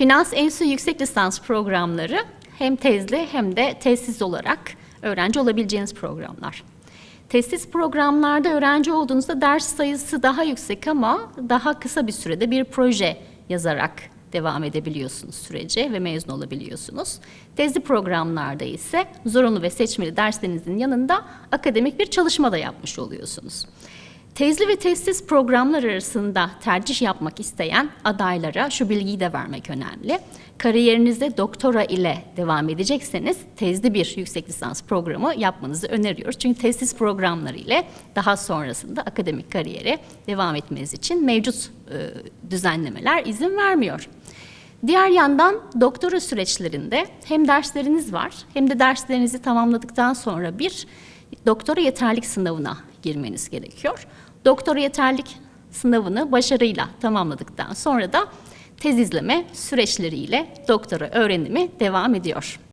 Finans Enstitü Yüksek Lisans programları hem tezli hem de tezsiz olarak öğrenci olabileceğiniz programlar. Tezsiz programlarda öğrenci olduğunuzda ders sayısı daha yüksek ama daha kısa bir sürede bir proje yazarak devam edebiliyorsunuz sürece ve mezun olabiliyorsunuz. Tezli programlarda ise zorunlu ve seçmeli derslerinizin yanında akademik bir çalışma da yapmış oluyorsunuz. Tezli ve tezsiz programlar arasında tercih yapmak isteyen adaylara şu bilgiyi de vermek önemli. Kariyerinizde doktora ile devam edecekseniz tezli bir yüksek lisans programı yapmanızı öneriyoruz. Çünkü tezsiz programlar ile daha sonrasında akademik kariyere devam etmeniz için mevcut e, düzenlemeler izin vermiyor. Diğer yandan doktora süreçlerinde hem dersleriniz var hem de derslerinizi tamamladıktan sonra bir doktora yeterlik sınavına girmeniz gerekiyor. Doktora yeterlik sınavını başarıyla tamamladıktan sonra da tez izleme süreçleriyle doktora öğrenimi devam ediyor.